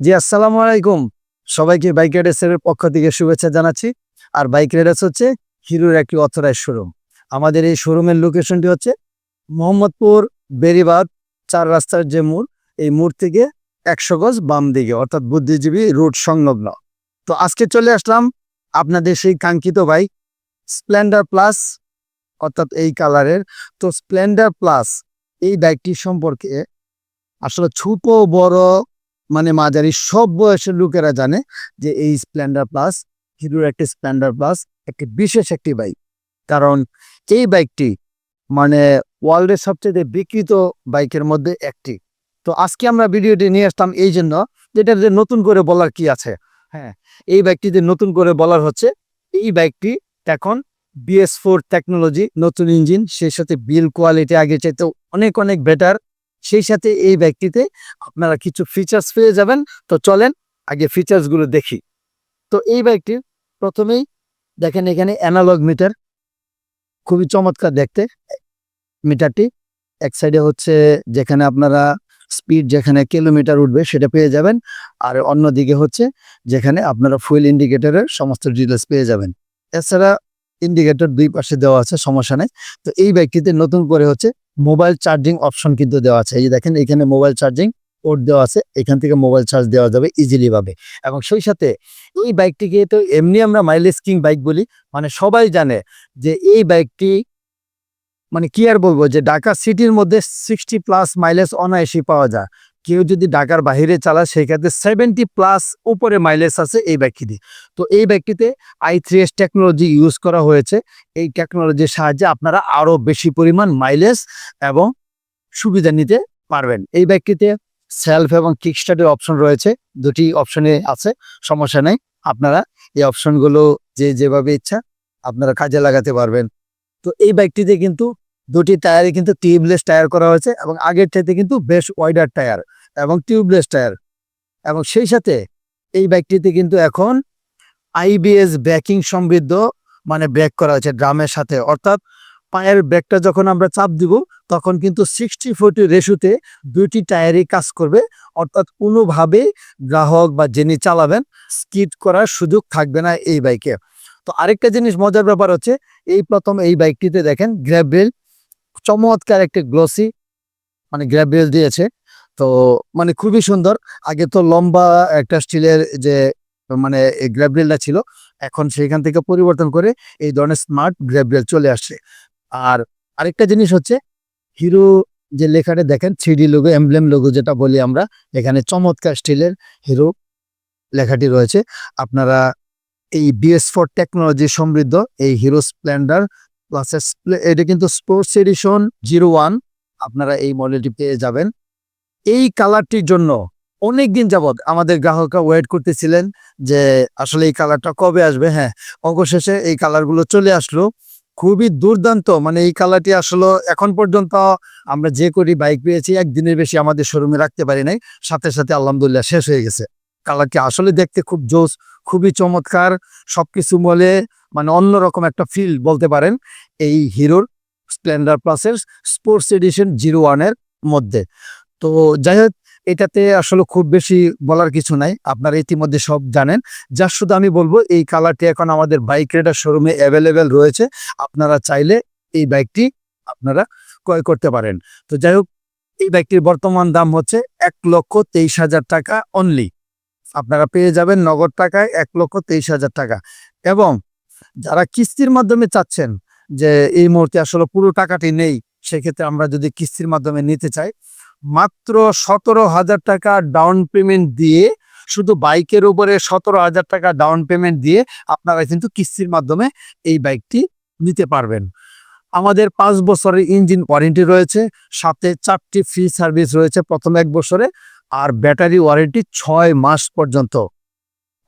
জি, আসসালামু আলাইকুম। সবাইকে বাইক রাইডার্সের পক্ষ থেকে শুভেচ্ছা জানাচ্ছি। আর বাইক রাইডার্স হচ্ছে হিরোর একটি অথরাইজ শোরুম। আমাদের এই শোরুমের লোকেশনটি হচ্ছে মোহাম্মদপুর বেরিবাদ চার রাস্তার যে মোড়, এই মোড় থেকে একশো গজ বাম দিকে, অর্থাৎ বুদ্ধিজীবী রুট সংলগ্ন। তো আজকে চলে আসলাম আপনাদের সেই কাঙ্ক্ষিত বাইক স্প্লেন্ডার প্লাস, অর্থাৎ এই কালারের। তো স্প্লেন্ডার প্লাস এই বাইকটি সম্পর্কে আসলে ছোট, বড় মানে মাঝারি, সব বয়সের লোকেরা জানে যে এই স্প্লেন্ডার প্লাস হিরোর একটি স্প্লেন্ডার প্লাস একটি বিশেষ একটি বাইক কারণ এই বাইকটি মানে ওয়ার্ল্ডের সবচেয়ে বিকৃত বাইকের মধ্যে একটি। তো আজকে আমরা ভিডিওটি নিয়ে আসতাম এই জন্য যেটা যে নতুন করে বলার কি আছে। হ্যাঁ এই বাইকটি যে নতুন করে বলার হচ্ছে, এই বাইকটি এখন বিএস ফোর টেকনোলজি নতুন ইঞ্জিন সেই সাথে বিল কোয়ালিটি আগে চাইতে অনেক অনেক বেটার সেই সাথে এই বাইকটিতে আপনারা কিছু ফিচার্স পেয়ে যাবেন। তো চলেন আগে ফিচার্সগুলো দেখি। তো এই বাইকটির প্রথমেই দেখেন এখানে অ্যানালগ মিটার খুবই চমৎকার দেখতে। মিটারটি এক সাইডে হচ্ছে যেখানে আপনারা স্পিড যেখানে কিলোমিটার উঠবে সেটা পেয়ে যাবেন। আর অন্যদিকে হচ্ছে যেখানে আপনারা ফুয়েল ইন্ডিকেটরের সমস্ত ডিটেলস পেয়ে যাবেন। এছাড়া ইন্ডিকেটর দুই পাশে দেওয়া আছে, সমস্যা নেই। তো এই বাইকটিতে নতুন করে হচ্ছে মোবাইল চার্জিং অপশন কিন্তু দেওয়া আছে। এই যে দেখেন, এখানে মোবাইল চার্জিং পোর্ট দেওয়া আছে। এখান থেকে মোবাইল চার্জ দেওয়া যাবে ইজিলিভাবে এবং সেই সাথে এই বাইকটিকে তো এমনি আমরা মাইলেজ কিং বাইক বলি। মানে সবাই জানে যে এই বাইকটি মানে কি আর বলব যে ঢাকা সিটির মধ্যে সিক্সটি প্লাস মাইলেজ অনায়াসি পাওয়া যায়। কেউ যদি ঢাকার চালায় সেই ক্ষেত্রে সেভেন্টি প্লাস উপরে মাইলেজ আছে এই বাইকটিতে তো এই বাইকটিতে I three S technology use করা হয়েছে। এই টেকনোলজির সাহায্যে আপনারা আরও বেশি পরিমাণ মাইলেজ এবং সুবিধা নিতে পারবেন। এই বাইকটিতে সেলফ এবং কিক কিকস্টার্টের অপশন রয়েছে। দুটি অপশনে আছে, সমস্যা নেই। আপনারা এই অপশনগুলো যে যেভাবে ইচ্ছা আপনারা কাজে লাগাতে পারবেন। তো এই বাইকটিতে কিন্তু দুটি টায়ারে কিন্তু টিউবলেস টায়ার করা হয়েছে এবং আগের থেকে কিন্তু বেশ ওয়াইডার টায়ার এবং টিউবলেস টায়ার। এবং সেই সাথে এই বাইকটিতে কিন্তু এখন আইবিএস ব্যাকিং সমৃদ্ধ মানে ব্রেক করা হয়েছে ড্রামের সাথে। অর্থাৎ পায়ের ব্রেকটা যখন আমরা চাপ দিব, তখন কিন্তু সিক্সটি ফোর্টি রেশুতে দুইটি টায়ারই কাজ করবে। অর্থাৎ কোনোভাবে গ্রাহক বা যিনি চালাবেন, স্কিড করার সুযোগ থাকবে না এই বাইকে। তো আরেকটা জিনিস মজার ব্যাপার হচ্ছে, এই প্রথম এই বাইকটিতে দেখেন গ্র্যাবেল চমৎকার একটি গ্লসি মানে গ্র্যাবেল দিয়েছে। তো মানে খুবই সুন্দর। আগে তো লম্বা একটা স্টিলের যে মানে গ্র্যাবেলটা ছিল, এখন সেখান থেকে পরিবর্তন করে এই ধরনের স্মার্ট গ্র্যাবেল চলে আসছে। আর আরেকটা জিনিস হচ্ছে, হিরো যে লেখাটা দেখেন থ্রি লোগো এমব্লেম লোগো যেটা বলি আমরা, এখানে চমৎকার স্টিলের হিরো লেখাটি রয়েছে। আপনারা এই বিএস ফোর টেকনোলজি সমৃদ্ধ এই হিরো স্প্লেন্ডার প্লাস এটা কিন্তু স্পোর্টস এডিশন জিরো ওয়ান আপনারা এই মডেলটি পেয়ে যাবেন। এই কালারটির জন্য অনেক দিন যাবৎ আমাদের গ্রাহকরা ওয়েট করতেছিলেন যে আসলে এই কালারটা কবে আসবে হ্যাঁ। অবশেষে এই কালারগুলো চলে আসলো। খুবই দুর্দান্ত মানে এই কালারটি আসলে এখন পর্যন্ত আমরা যে করি বাইক পেয়েছি, একদিনের বেশি আমাদের শোরুমে রাখতে পারি নাই। সাথে সাথে আলহামদুলিল্লাহ শেষ হয়ে গেছে। কালারটি আসলে দেখতে খুব জোস, খুবই চমৎকার। সবকিছু বলে মানে অন্যরকম একটা ফিল বলতে পারেন এই হিরোর স্প্লেন্ডার প্লাসের স্পোর্টস এডিশন জিরো ওয়ানের মধ্যে। তো যাই হোক, এটাতে আসলে খুব বেশি বলার কিছু নাই, আপনারা ইতিমধ্যে সব জানেন। যা শুধু আমি বলব, এই কালারটি এখন আমাদের বাইক রেডার শোরুমে অ্যাভেলেবেল রয়েছে। আপনারা চাইলে এই বাইকটি আপনারা ক্রয় করতে পারেন। তো যাই হোক, এই বাইকটির বর্তমান দাম হচ্ছে এক লক্ষ তেইশ হাজার টাকা অনলি আপনারা পেয়ে যাবেন নগদ টাকায় এক লক্ষ তেইশ হাজার টাকা। এবং যারা কিস্তির মাধ্যমে চাচ্ছেন যে এই মুহূর্তে আসলে পুরো টাকাটি নেই, সেক্ষেত্রে আমরা যদি কিস্তির মাধ্যমে নিতে চাই, মাত্র সতেরো হাজার টাকা ডাউন পেমেন্ট দিয়ে, শুধু বাইকের উপরে সতেরো হাজার টাকা ডাউন পেমেন্ট দিয়ে আপনারা কিন্তু কিস্তির মাধ্যমে এই বাইকটি নিতে পারবেন। আমাদের পাঁচ বছরের ইঞ্জিন ওয়ারেন্টি রয়েছে, সাথে চারটি ফ্রি সার্ভিস রয়েছে প্রথম এক বছরে। আর ব্যাটারি ওয়ারেন্টি ছয় মাস পর্যন্ত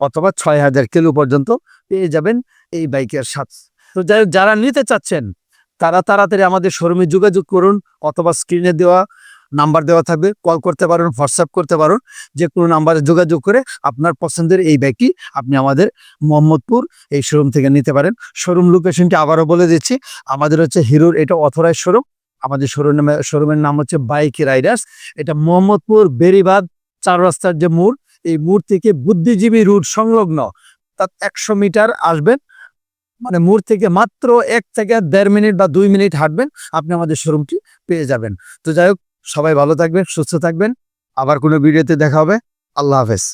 অথবা ছয় হাজার কিলো পর্যন্ত পেয়ে যাবেন এই বাইকের সাথে। তো যাই যারা নিতে চাচ্ছেন, তারা তাড়াতাড়ি আমাদের শোরুমে যোগাযোগ করুন অথবা স্ক্রিনে দেওয়া নাম্বার দেওয়া থাকবে, কল করতে পারেন, হোয়াটসঅ্যাপ করতে পারেন, যে কোনো নাম্বারে যোগাযোগ করে আপনার পছন্দের এই বাইকটি আপনি আমাদের মোহাম্মদপুর এই শোরুম থেকে নিতে পারেন। শোরুম লোকেশনটি আবারও বলে দিচ্ছি, আমাদের হচ্ছে হিরোর এটা অথরাইজ শোরুম। আমাদের শোরুমে, শোরুমের নাম হচ্ছে বাইক রাইডার্স। এটা মোহাম্মদপুর বেরিবাদ চার রাস্তার যে মোড়, এই মোড় থেকে বুদ্ধিজীবী রুট সংলগ্ন। তার একশো মিটার আসবেন মানে মোড় থেকে মাত্র এক থেকে দেড় মিনিট বা দুই মিনিট হাঁটবেন, আপনি আমাদের শোরুমটি পেয়ে যাবেন। তো যাই হোক, সবাই ভালো থাকবেন, সুস্থ থাকবেন। আবার কোনো ভিডিওতে দেখা হবে। আল্লাহ হাফেজ।